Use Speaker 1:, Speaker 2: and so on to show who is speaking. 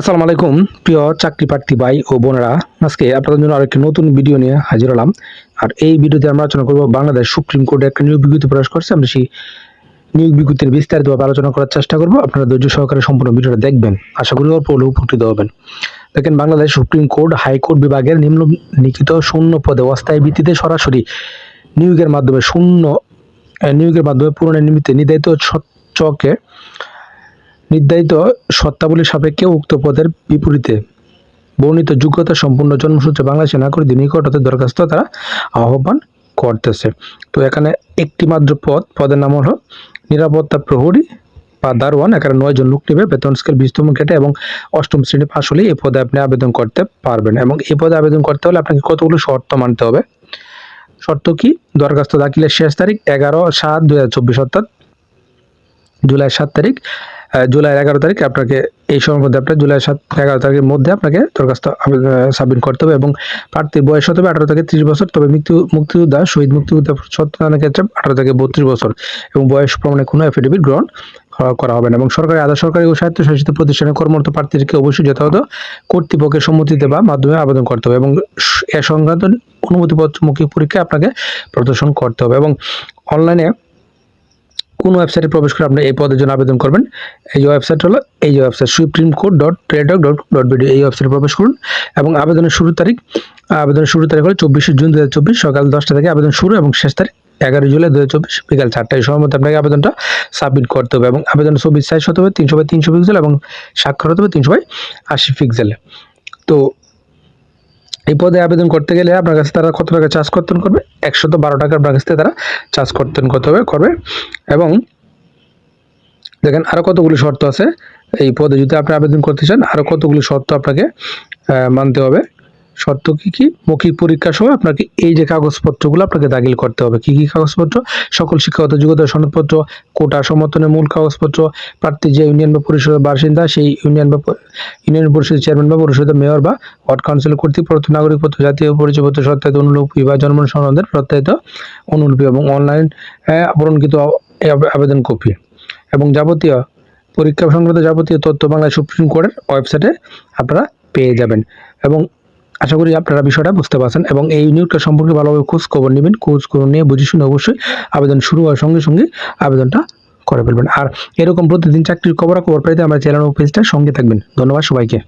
Speaker 1: আসসালামু আলাইকুম, প্রিয় চাকরি প্রার্থী ভাই ও বোনেরা। আজকে আপনাদের জন্য আরেকটি নতুন ভিডিও নিয়ে হাজির হলাম। আর এই ভিডিওতে আমরা আলোচনা করব বাংলাদেশ সুপ্রিম কোর্টে একটা নিয়োগ বিজ্ঞপ্তি প্রকাশ করছে। আমরা সেই নিয়োগ বিজ্ঞপ্তির বিস্তারিতভাবে আলোচনা করার চেষ্টা করব। আপনারা ধৈর্য সহকারে সম্পূর্ণ ভিডিওটা দেখবেন। আশা করি অল্প হলেও উপকৃত হবেন। দেখেন, বাংলাদেশ সুপ্রিম কোর্ট হাইকোর্ট বিভাগের নিম্নলিখিত শূন্য পদে অস্থায়ী ভিত্তিতে সরাসরি নিয়োগের মাধ্যমে শূন্য নিয়োগের মাধ্যমে পূরণের নিমিত্তে নির্ধারিত চকে নির্ধারিত শর্তাবলী সাপেক্ষে উক্ত পদের বিপরীতে বর্ণিত যোগ্যতা সম্পূর্ণ জন্মসূত্রে বাংলাদেশের নাগরিকদের নিকট হতে দরখাস্ত তারা আহ্বান করতেছে। তো এখানে একটি মাত্র পদ, পদের নাম হলো নিরাপত্তা প্রহরী বা দারোয়ান। এখানে নয় জন লোক নেবে, বেতন স্কেল বিশতম কেটে এবং অষ্টম শ্রেণি পাশ হলে এই পদে আপনি আবেদন করতে পারবেন এবং এই পদে আবেদন করতে হলে আপনাকে কতগুলো শর্ত মানতে হবে? শর্ত কি? দরখাস্ত দাখিলের শেষ তারিখ এগারো সাত দু হাজার চব্বিশ, অর্থাৎ জুলাই সাত তারিখ। আহ, জুলাই এগারো তারিখ আপনাকে এই সময়ের মধ্যে আপনার জুলাই সাত এগারো তারিখের মধ্যে আপনাকে দরখাস্ত সাবমিট করতে হবে এবং প্রার্থীর বয়স হতে হবে আঠারো থেকে ত্রিশ বছর তবে মৃত্যু মুক্তিযোদ্ধা শহীদ মুক্তিযোদ্ধা সত্যনারায়ণের ক্ষেত্রে আঠারো থেকে বত্রিশ বছর এবং বয়স প্রমাণে কোনো অ্যাফিডেভিট গ্রহণ করা- হবে না এবং সরকারি আধা সরকারি ও স্বায়ত্তশাসিত প্রতিষ্ঠানে কর্মরত প্রার্থীদেরকে অবশ্যই যথাযথ কর্তৃপক্ষের সম্মতিতে বা মাধ্যমে আবেদন করতে হবে এবং এ সংক্রান্ত অনুমতিপত্র পরীক্ষা আপনাকে প্রদর্শন করতে হবে এবং অনলাইনে কোন ওয়েবসাইটে প্রবেশ করে আপনি এই পদের জন্য আবেদন করবেন? এই যে ওয়েবসাইট হলো, এই যে ওয়েবসাইট সুপ্রিম কোর্ট ডট ট্রেডক ডট ডট বিডি এই ওয়েবসাইটে প্রবেশ করুন এবং আবেদনের শুরু তারিখ, আবেদনের শুরু তারিখ হলো চব্বিশে জুন দু হাজার চব্বিশ, সকাল দশটা থেকে আবেদন শুরু এবং শেষ তারিখ এগারো জুলাই দু হাজার চব্বিশ, বিকাল চারটায় সময় মধ্যে আপনাকে আবেদনটা সাবমিট করতে হবে এবং আবেদন ছবির সাইজ হতে হবে তিনশো বাই তিনশো পিক্সেল এবং স্বাক্ষর হতে হবে তিনশো বাই আশি পিক্সেল তো এই পদে আবেদন করতে গেলে আপনার কাছে তারা কত টাকা চার্জ কর্তন করবে? একশত বারো টাকা আপনার কাছ থেকে তারা চার্জ কর্তন করতে হবে, করবে। এবং দেখেন আরও কতগুলি শর্ত আছে। এই পদে যদি আপনি আবেদন করতে চান আরও কতগুলি শর্ত আপনাকে মানতে হবে। শর্ত কি কি? মৌখিক পরীক্ষার সময় আপনাকে এই যে কাগজপত্রগুলো আপনাকে দাখিল করতে হবে। কি কি কাগজপত্র? সকল শিক্ষাগত যোগ্যতা সনদপত্র, কোটা সমর্থনের মূল কাগজপত্র, প্রার্থী যে ইউনিয়ন বা পরিষদের বাসিন্দা, সেই ইউনিয়ন বা ইউনিয়ন পরিষদের চেয়ারম্যান বা পরিষদের মেয়র বা ওয়ার্ড কাউন্সিল কর্তৃক প্রদত্ত নাগরিকপত্র জাতীয় পরিচয়পত্র সত্যায়িত অনুলিপি বা জন্ম সনদের সত্যায়িত অনুলিপি এবং অনলাইন পূরণকৃত আবে- আবেদন কপি এবং যাবতীয় পরীক্ষা সংক্রান্ত যাবতীয় তথ্য বাংলা সুপ্রিম কোর্টের ওয়েবসাইটে আপনারা পেয়ে যাবেন। এবং আশা করি আপনারা বিষয়টা বুঝতে পারছেন এবং এই নিয়োগটা সম্পর্কে ভালোভাবে খোঁজ খবর নেবেন, খোঁজ খবর নিয়ে বুঝে শুনে অবশ্যই আবেদন শুরু হওয়ার সঙ্গে সঙ্গে আবেদনটা করে ফেলবেন। আর এরকম প্রতিদিন চাকরির খবরাখবর পেতে আমরা চ্যানেল ও পেজটা সঙ্গে থাকবেন। ধন্যবাদ সবাইকে।